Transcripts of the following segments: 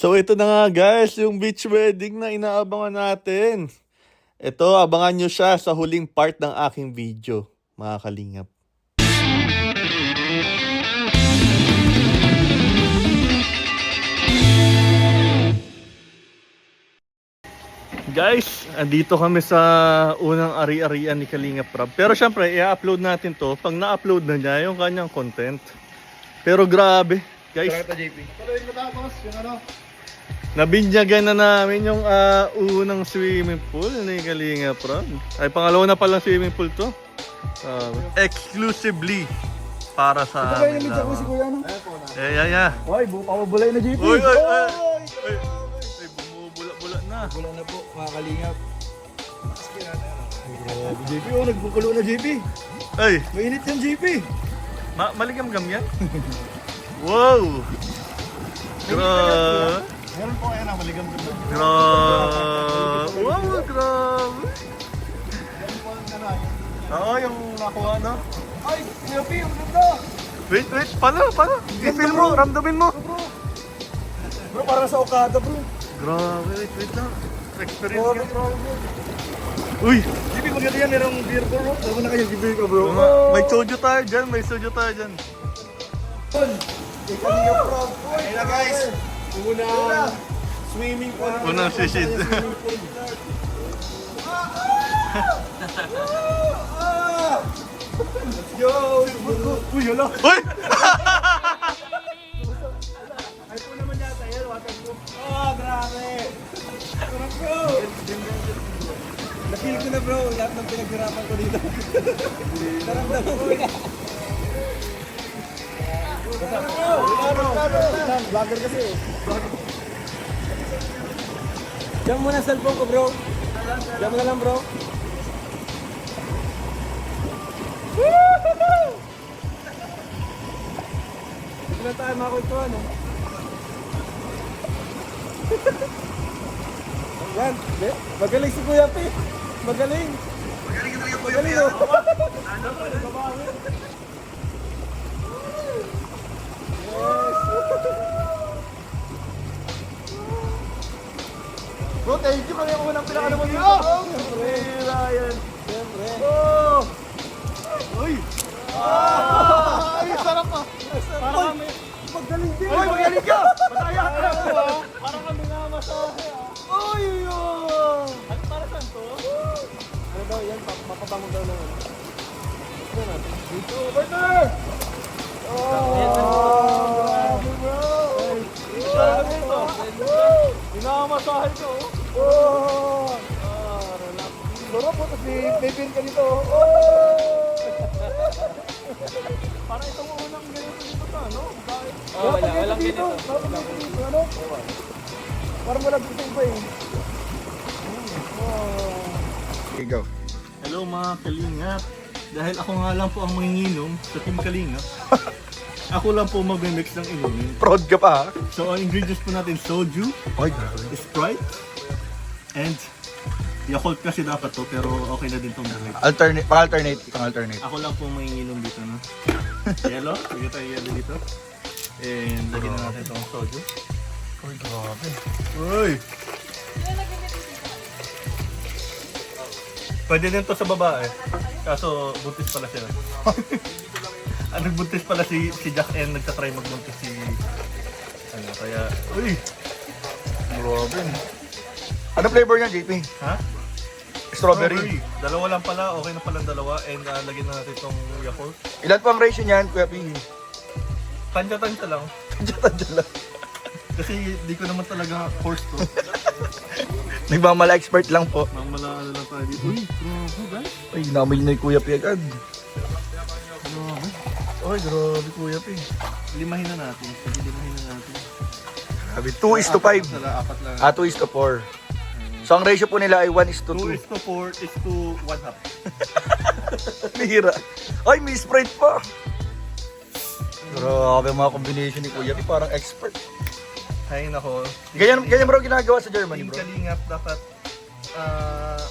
So ito na nga guys, yung beach wedding na inaabangan natin. Ito, abangan nyo siya sa huling part ng aking video, mga kalingap. Guys, andito kami sa unang ari-arian ni Kalinga Prab. Pero syempre, i-upload natin to pag na-upload na niya yung kanyang content. Pero grabe, guys, Tara JP. Tuloy mo tapos, yung ano. Nabinyagan na namin yung ah, unang swimming pool ni Kalinga Prab. Ay, pangalawa na palang swimming pool to. Ah, exclusively para sa Ito yung amin ko si. Kuya, no? Eh, yeah, yeah. Hoy, buka mo bulay na JP. Uy, uy, uy. Oy! Ay, ay, bumubula-bula na. Wala na po, mga kalingap. Grabe, JP, oh, nagbukulo na JP. Ay, Mainit yan, JP. ma maligam-gam yan. wow! Gra... Meron po ayan maligam ko na. Gra... Wow, grabe. Oo, yung nakuha na. Ay, JP, ang ganda. Wait, wait, paano, paano? I-feel mo, ramdamin mo. Bro, parang sa Okada, bro. Grabe, wait, wait lang. Experience Grabe, grabe, bro. Uy! JP, maganda yan, merong beer ko, bro. Sabi na kayo, JP ko, bro. May soju tayo dyan, may soju tayo dyan. Ikaw niyo, bro. Ayun na, guys. Una, swimming pool. Unang sisid. Let's go! Uy, hala! Uy! Ay po naman yata yan, waterproof. Oh, grabe! Sarap bro! Napil ko na bro, lahat ng pinaghirapan ko dito. Naramdaman ko na. Vlogger kasi eh. Diyan mo na cellphone ko bro. Diyan mo na lang bro. Hindi na tayo makakwentuhan eh. Yan, magaling si Kuya P. Magaling. Magaling ka talaga Kuya P. Magaling Bro, thank you. Kami ang unang pinakano mo dito. Siyempre. Ryan. Siyempre. Oh! Uy! Ah! Ay, sarap ah! Parang kami... Magaling din! Uy, magaling ka! Mataya ka! Parang kami nga masahe ah! Uy! At para saan to? Ano daw yan? Pa- Mapabango daw lang. Ano natin? Dito! Partner! Oh! Grabe bro! Grabe to! Minamasahe ko! Oh! May, may pin ka dito. Oh! Parang itong unang ganito dito to, ano? Bakit? Oh, wala, walang dito. ganito. Walang ganito dito, ano? Parang walang gusto pa eh. Oh. Ikaw. Hello mga kalingap. Dahil ako nga lang po ang manginginom sa Team Kalingap. ako lang po mag-mix ng inumin. Proud ka pa ha? So ang ingredients po natin, soju, Ay. Sprite, and Yakult kasi dapat to, pero okay na din itong buhay. Alternate, pang-alternate, pang-alternate. Ako lang po manginginom dito, no? Yellow, lagyan tayo yellow dito. And lagyan na natin itong soju. Uy, grabe. Uy! Pwede din to sa babae. Kaso buntis pala siya. Ang nagbuntis pala si si Jack and nagtatry magbuntis si ano kaya uy grabe Ano flavor niya, JP? ha Strawberry. dalawa lang pala okay na pala dalawa and uh, lagyan na natin itong Yakult Ilan pang ratio niyan, Kuya P? tansya-tansya lang Diyan lang. kasi di ko naman talaga course to Nagmamala expert lang po. mamala ano lang tayo dito uy grabe guys Ay, namoy na yung Kuya P agad. grabe Ay, grabe Kuya P. limahin na natin sige limahin na natin Grabe, 2 is to 5. Apat na- apat lang Ah, 2 is to 4. So, ang ratio po nila ay 1 is to 2 2. is to 4 is to 1 half. Bihira. Ay, may Sprite pa. Grabe mga combination ni Kuya. Parang expert. Hay nako. Ganyan, ganyan bro ginagawa sa Germany Team bro. Kalingap dapat ah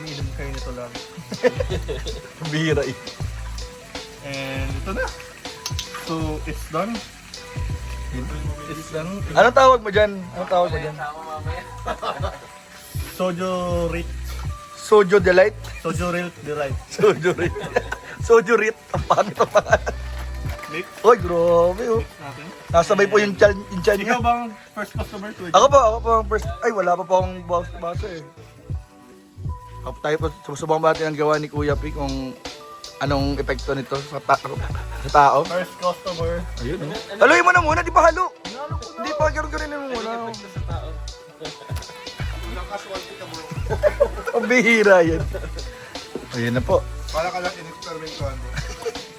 umiinom kayo nito lang. Bihira eh. And ito na. So, it's done. It's ano, Anong tawag mo dyan? Anong tawag mo dyan? Sojo Rit. Sojo Delight? Sojo Rit Delight. Sojo Rit. Sojo Rit. Ang pangit ang pangalan. Nick, Oy, grabe oh. natin. Nasabay po yung chan, yung chan niya. Ikaw bang first customer to Ako po, ako po ang first. Ay, wala pa po akong boss basa eh. Ako tayo po, sumusubang natin ang gawa ni Kuya P kung anong epekto nito sa, ta- sa tao. First customer. Ayun oh. Haluin mo na muna, di ba halo? Hindi pa, gano'n-gano'n mo muna. Ang bihira yan. Ayun na po. Para ka lang in-experimentuhan mo.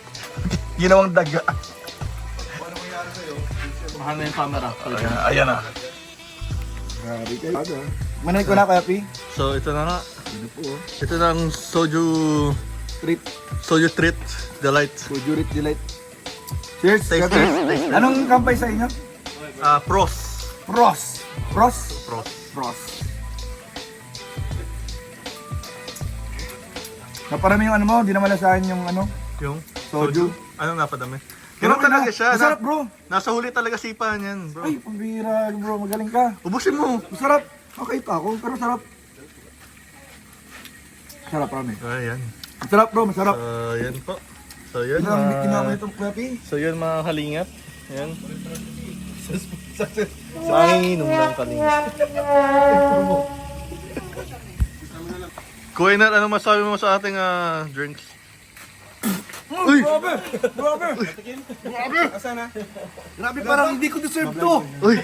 Ginawang daga. Ano mangyari sa'yo? Mahal na yung camera. Ayan, ayan na. Grabe kayo. Manay ko na, Kuya P. So ito na nga. Ano po? oh? Ito na ang Soju Treat. Soju Treat Delight. Sojurit Delight. Cheers. Taste, taste, taste. Anong kampay sa inyo? Ah, pros. Pros. Pros? Pros. Pros. Naparami yung ano mo, di na malasahan yung ano. Yung Soju. Ano napadami? Ganun talaga siya. Masarap Na, bro. nasa huli talaga sipa niyan, bro. Ay, pambira bro, magaling ka. Ubusin mo. Masarap. Okay pa ako, pero sarap. Sarap, rami. Ayan. Masarap bro, masarap. So, yan po. So, yan. Yun ang mga- ginawa mo itong Kuya P. So, yun mga kalingap. Yan. So, ang inom ng kalingap. Kuya Nat, ano masabi mo sa ating ah, drinks? Uy! Grabe! Grabe! Grabe! Asan na? Grabe, parang hindi ko deserve to. Uy!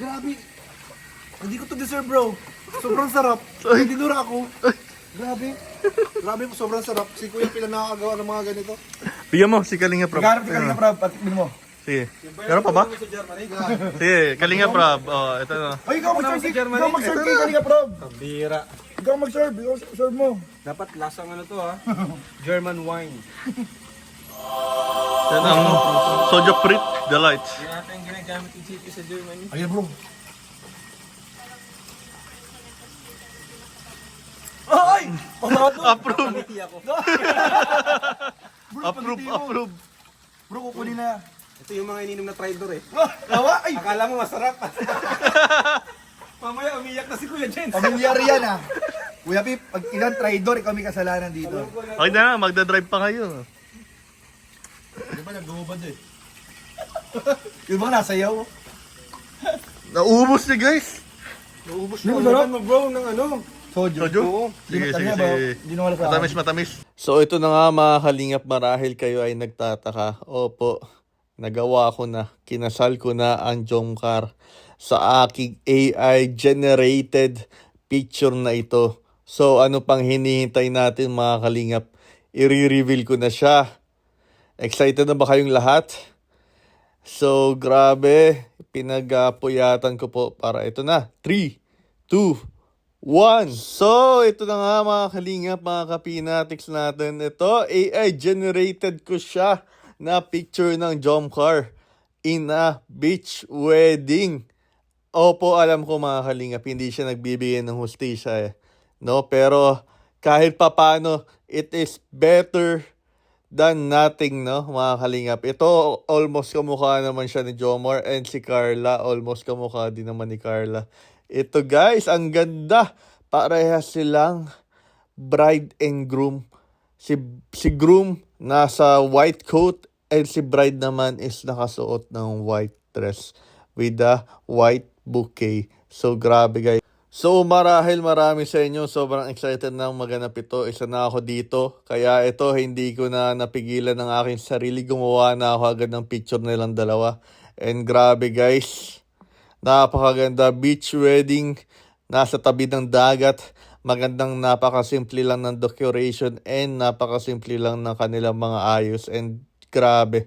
Grabe. Hindi ko to deserve bro. Sobrang sarap. Ay, dinura ako. Grabe. Grabe po, sobrang sarap. Si Kuya Pila nakakagawa ng mga ganito. Bigyan mo si Kalinga Prab. Garap ka na prab, patikmin mo. Sige. Meron pa ba? Sige, Kalinga Prab. Oh, ito na. Ay, ikaw mag-serve. Ikaw mag-serve Kalinga Prab. Bira. Ikaw mag-serve. Ikaw serve mo. Dapat lasang ano to ha? German wine. Yan ang Sojo Prit Delight. Yan natin ginagamit yung city sa Germany. Ayun bro. Ay! Panado! Approve! Pangiti ako. Approve! Approve! Bro, kukunin na. Ito yung mga ininom na traitor eh. Tawa! Ay! Akala mo masarap. Mamaya umiyak na si Kuya Jens. Pamilyar yan ah. Kuya Pip, pag ilang traidor, ikaw may kasalanan dito. Okay na, magdadrive pa kayo. Di ba nag-uubad eh? Yung mga nasayaw. Naubos ni guys! Naubos na. sarap? mo bro ng ano. Sojo. Sojo? Oo. Sige, Di sige, sige. Sa Matamis, matamis. So ito na nga mga kalingap marahil kayo ay nagtataka. Opo, nagawa ko na. Kinasal ko na ang Jomcar sa aking AI generated picture na ito. So ano pang hinihintay natin mga kalingap? I-reveal ko na siya. Excited na ba kayong lahat? So grabe, pinagpuyatan ko po para ito na. 3, 2, One. So, ito na nga mga kalingap, mga kapinatics natin. Ito, AI generated ko siya na picture ng Jomcar in a beach wedding. Opo, alam ko mga kalingap, hindi siya nagbibigay ng hustisya eh. No, pero kahit papano, it is better than nothing, no, mga kalingap. Ito, almost kamukha naman siya ni Jomar and si Carla, almost kamukha din naman ni Carla. Ito guys, ang ganda. Parehas silang bride and groom. Si, si groom nasa white coat and si bride naman is nakasuot ng white dress with a white bouquet. So grabe guys. So marahil marami sa inyo sobrang excited na maganap ito. Isa na ako dito. Kaya ito hindi ko na napigilan ng aking sarili. Gumawa na ako agad ng picture nilang dalawa. And grabe guys. Napakaganda beach wedding. Nasa tabi ng dagat. Magandang napakasimple lang ng decoration and napakasimple lang ng kanilang mga ayos. And grabe.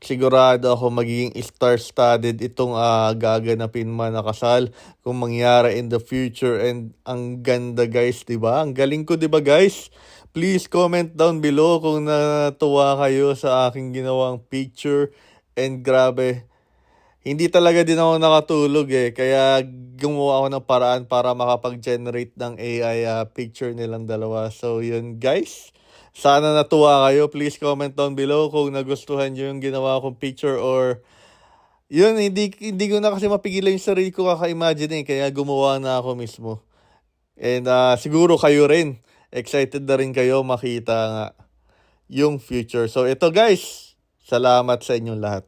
Sigurado ako magiging star-studded itong ah, gaganapin man na kasal kung mangyari in the future and ang ganda guys, 'di ba? Ang galing ko 'di ba guys? Please comment down below kung natuwa kayo sa aking ginawang picture and grabe. Hindi talaga din ako nakatulog eh. Kaya gumawa ako ng paraan para makapag-generate ng AI ah, picture nilang dalawa. So yun guys. Sana natuwa kayo. Please comment down below kung nagustuhan nyo yung ginawa kong picture or yun, hindi, hindi ko na kasi mapigilan yung sarili ko kaka-imagine eh, kaya gumawa na ako mismo. And ah, siguro kayo rin, excited na rin kayo makita nga yung future. So ito guys, salamat sa inyong lahat.